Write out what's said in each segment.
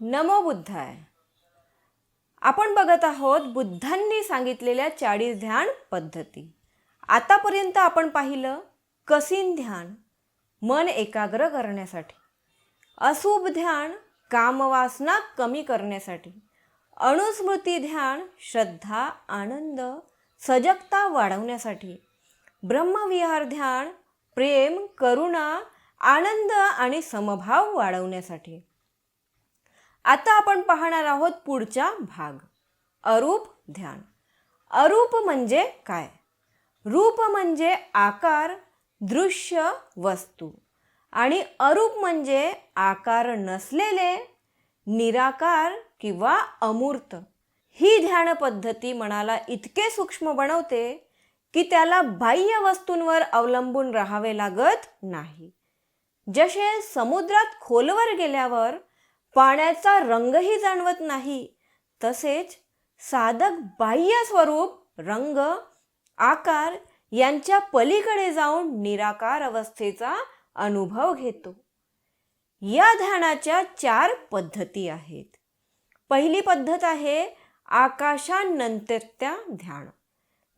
नमो बुद्धाय. आपण बघत आहोत बुद्धांनी सांगितलेल्या चाळीस ध्यान पद्धती. आतापर्यंत आपण पाहिलं कसीन ध्यान मन एकाग्र करण्यासाठी. अशुभ ध्यान कामवासना कमी करण्यासाठी. अणुस्मृती ध्यान श्रद्धा आनंद सजगता वाढवण्यासाठी. ब्रह्मविहार ध्यान प्रेम करुणा आनंद आणि समभाव वाढवण्यासाठी. आता आपण पाहणार आहोत पुढचा भाग. अरूप ध्यान. अरूप म्हणजे काय? रूप म्हणजे आकार दृश्य वस्तू. आणि अरूप म्हणजे आकार नसलेले निराकार किंवा अमूर्त. ही ध्यान पद्धती मनाला इतके सूक्ष्म बनवते की त्याला बाह्य वस्तूंवर अवलंबून राहावे लागत नाही. जसे समुद्रात खोलवर गेल्यावर पाण्याचा रंगही जाणवत नाही. तसेच साधक बाह्य स्वरूप रंग आकार यांच्या पलीकडे जाऊन निराकार अवस्थेचा अनुभव घेतो. या ध्यानाच्या चार पद्धती आहेत. पहिली पद्धत आहे आकाशानंतत्या ध्यान.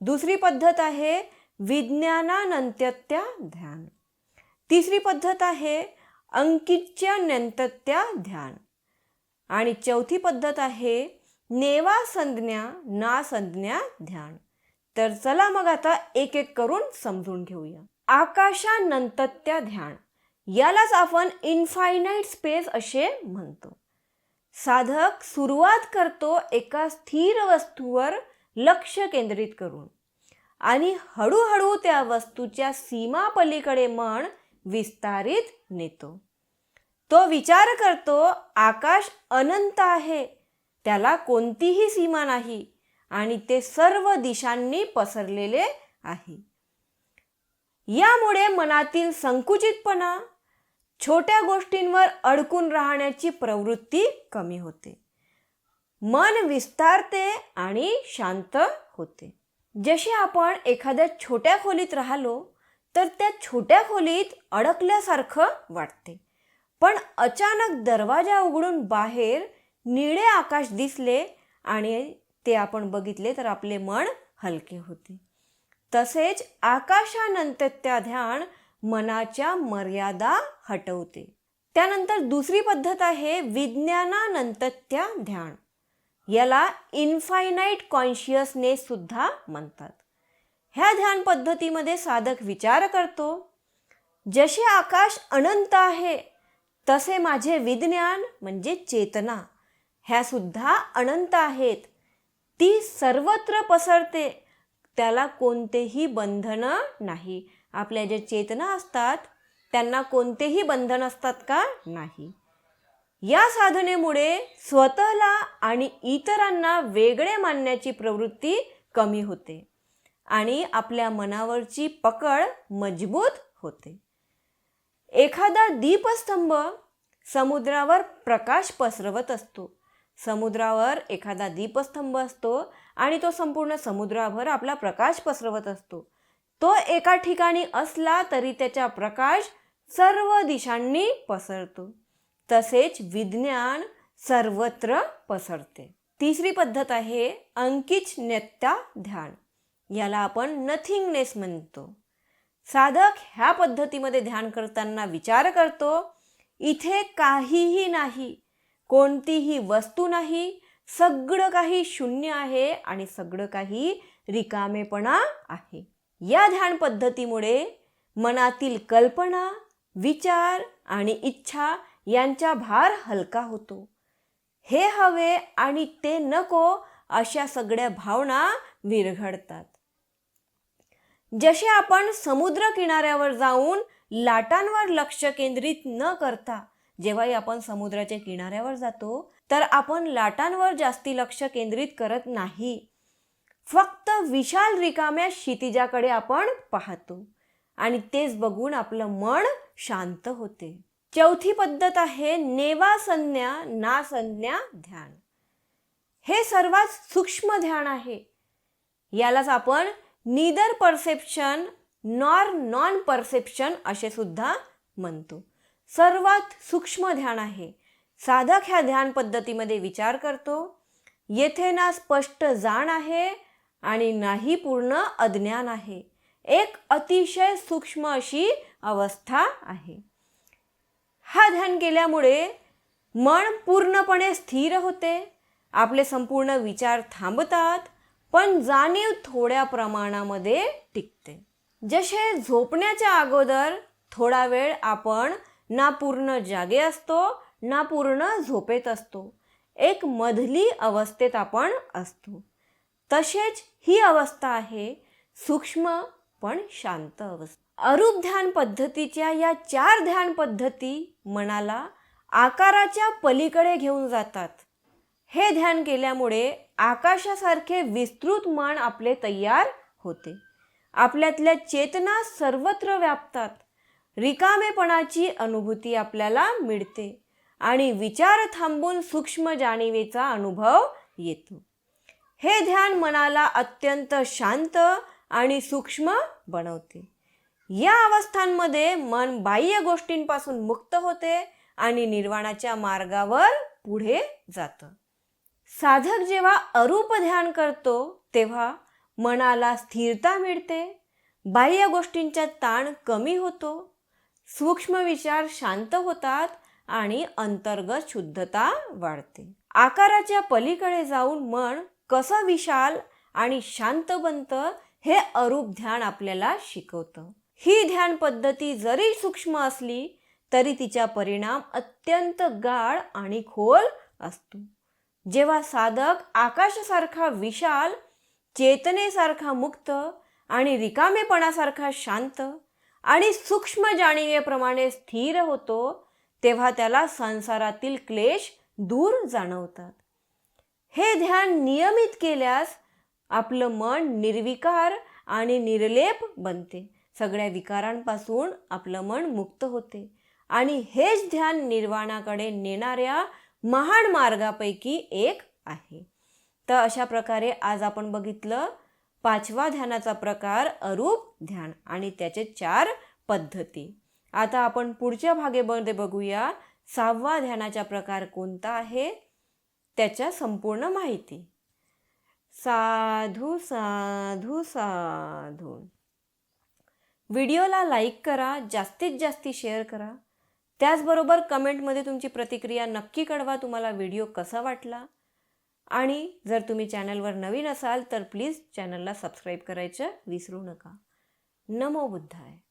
दुसरी पद्धत आहे विज्ञानानंत्यत्या ध्यान. तिसरी पद्धत आहे अंकिच्यानंत्यत्या ध्यान. आणि चौथी पद्धत आहे नेवा संज्ञा ना संज्ञा ध्यान. तर चला मग आता एक एक करून समजून घेऊया. आकाशानंतत्या ध्यान. यालाच आपण इन्फायनाईट स्पेस असे म्हणतो. साधक सुरुवात करतो एका स्थिर वस्तूवर लक्ष केंद्रित करून. आणि हळूहळू त्या वस्तूच्या सीमा पलीकडे मन विस्तारित नेतो. तो विचार करतो आकाश अनंत आहे. त्याला कोणतीही सीमा नाही आणि ते सर्व दिशांनी पसरलेले आहे. यामुळे मनातील संकुचितपणा छोट्या गोष्टींवर अडकून राहण्याची प्रवृत्ती कमी होते. मन विस्तारते आणि शांत होते. जसे आपण एखाद्या छोट्या खोलीत राहिलो तर त्या छोट्या खोलीत अडकल्यासारखं वाटते. पण अचानक दरवाजा उघडून बाहेर निळे आकाश दिसले आणि ते आपण बघितले तर आपले मन हलके होते. तसेच आकाशानंतर त्या ध्यान मनाच्या मर्यादा हटवते. त्यानंतर दुसरी पद्धत आहे विज्ञानानंतत्या ध्यान. याला इन्फायनाईट कॉन्शियसनेस सुद्धा म्हणतात. ह्या ध्यान पद्धतीमध्ये साधक विचार करतो. जसे आकाश अनंत आहे तसे माझे विज्ञान म्हणजे चेतना. ह्या सुद्धा अनंत आहेत. ती सर्वत्र पसरते. त्याला कोणतेही बंधन नाही. आपल्या ज्या चेतना असतात त्यांना कोणतेही बंधन असतात का? नाही. या साधनेमुळे स्वतःला आणि इतरांना वेगळे मानण्याची प्रवृत्ती कमी होते आणि आपल्या मनावरची पकड मजबूत होते. एखादा दीपस्तंभ समुद्रावर प्रकाश पसरवत असतो. समुद्रावर एखादा दीपस्तंभ असतो आणि तो संपूर्ण समुद्राभर आपला प्रकाश पसरवत असतो. तो एका ठिकाणी असला तरी त्याचा प्रकाश सर्व दिशांनी पसरतो. तसेच विज्ञान सर्वत्र पसरते. तिसरी पद्धत आहे अंकिच नेत्या ध्यान. याला आपण नथिंगनेस म्हणतो. साधक ह्या पद्धतीमध्ये ध्यान करताना विचार करतो इथे काहीही नाही कोणतीही वस्तू नाही सगळं काही शून्य आहे आणि सगळं काही रिकामेपणा आहे. या ध्यान पद्धतीमुळे मनातील कल्पना विचार आणि इच्छा यांचा भार हलका होतो. हे हवे आणि ते नको अशा सगळ्या भावना विरघडतात जसे आपण समुद्र किनाऱ्यावर जाऊन लाटांवर लक्ष केंद्रित न करता जेव्हाही आपण समुद्राच्या किनाऱ्यावर जातो तर आपण लाटांवर जास्ती लक्ष केंद्रित करत नाही. फक्त विशाल रिकाम्या क्षितिजाकडे आपण पाहतो आणि तेच बघून आपलं मन शांत होते. चौथी पद्धत आहे नेवा संज्ञा ना संज्ञा ध्यान. हे सर्वात सूक्ष्म ध्यान आहे. यालाच आपण neither perception nor non perception असे सुद्धा म्हणतो. सर्वात सूक्ष्म ध्यान आहे. साधक ह्या ध्यान पद्धतीमध्ये विचार करतो. येथे ना स्पष्ट जाण आहे आणि नाही पूर्ण अज्ञान आहे. एक अतिशय सूक्ष्म अशी अवस्था आहे. हा ध्यान केल्यामुळे मन पूर्णपणे स्थिर होते. आपले संपूर्ण विचार थांबतात. पण जाणीव थोड्या प्रमाणामध्ये टिकते. जसे झोपण्याच्या अगोदर थोडा वेळ आपण ना पूर्ण जागे असतो ना पूर्ण झोपेत असतो. एक मधली अवस्थेत आपण असतो. तसेच ही अवस्था आहे सूक्ष्म पण शांत अवस्था. अरूप ध्यान पद्धतीच्या या चार ध्यान पद्धती मनाला आकाराच्या पलीकडे घेऊन जातात. हे ध्यान केल्यामुळे आकाशासारखे विस्तृत मन आपले तयार होते. आपल्यातल्या चेतना सर्वत्र व्यापतात. रिकामेपणाची अनुभूती आपल्याला मिळते आणि विचार थांबून सूक्ष्म जाणीवेचा अनुभव येतो. हे ध्यान मनाला अत्यंत शांत आणि सूक्ष्म बनवते. या अवस्थांमध्ये मन बाह्य गोष्टींपासून मुक्त होते आणि निर्वाणाच्या मार्गावर पुढे जातं. साधक जेव्हा अरूप ध्यान करतो तेव्हा मनाला स्थिरता मिळते बाह्य गोष्टींचा ताण कमी होतो सूक्ष्म विचार शांत होतात आणि अंतर्गत शुद्धता वाढते. आकाराच्या पलीकडे जाऊन मन कसं विशाल आणि शांत बनतं हे अरूप ध्यान आपल्याला शिकवतं. ही ध्यान पद्धती जरी सूक्ष्म असली तरी तिचा परिणाम अत्यंत गाढ आणि खोल असतो. जेव्हा साधक आकाशासारखा विशाल चेतनेसारखा मुक्त आणि रिकामेपणासारखा शांत आणि सूक्ष्म जाणीवेप्रमाणे स्थिर होतो तेव्हा त्याला संसारातील क्लेश दूर जाणवतात. हे ध्यान नियमित केल्यास आपलं मन निर्विकार आणि निर्लेप बनते. सगळ्या विकारांपासून आपलं मन मुक्त होते. आणि हेच ध्यान निर्वाणाकडे नेणाऱ्या महान मार्गापैकी एक आहे. तर अशा प्रकारे आज आपण बघितलं पाचवा ध्यानाचा प्रकार अरूप ध्यान आणि त्याचे चार पद्धती. आता आपण पुढच्या भागेमध्ये बघूया सहावा ध्यानाचा प्रकार कोणता आहे? त्याच्या संपूर्ण माहिती. साधू साधू साधू. व्हिडिओला लाईक करा जास्तीत जास्ती शेअर करा. त्याचबरोबर कमेंटमध्ये तुमची प्रतिक्रिया नक्की कळवा तुम्हाला व्हिडिओ कसा वाटला? आणि जर तुम्ही चॅनलवर नवीन असाल तर प्लीज चॅनलला सबस्क्राईब करायचं विसरू नका. नमो बुद्धाय.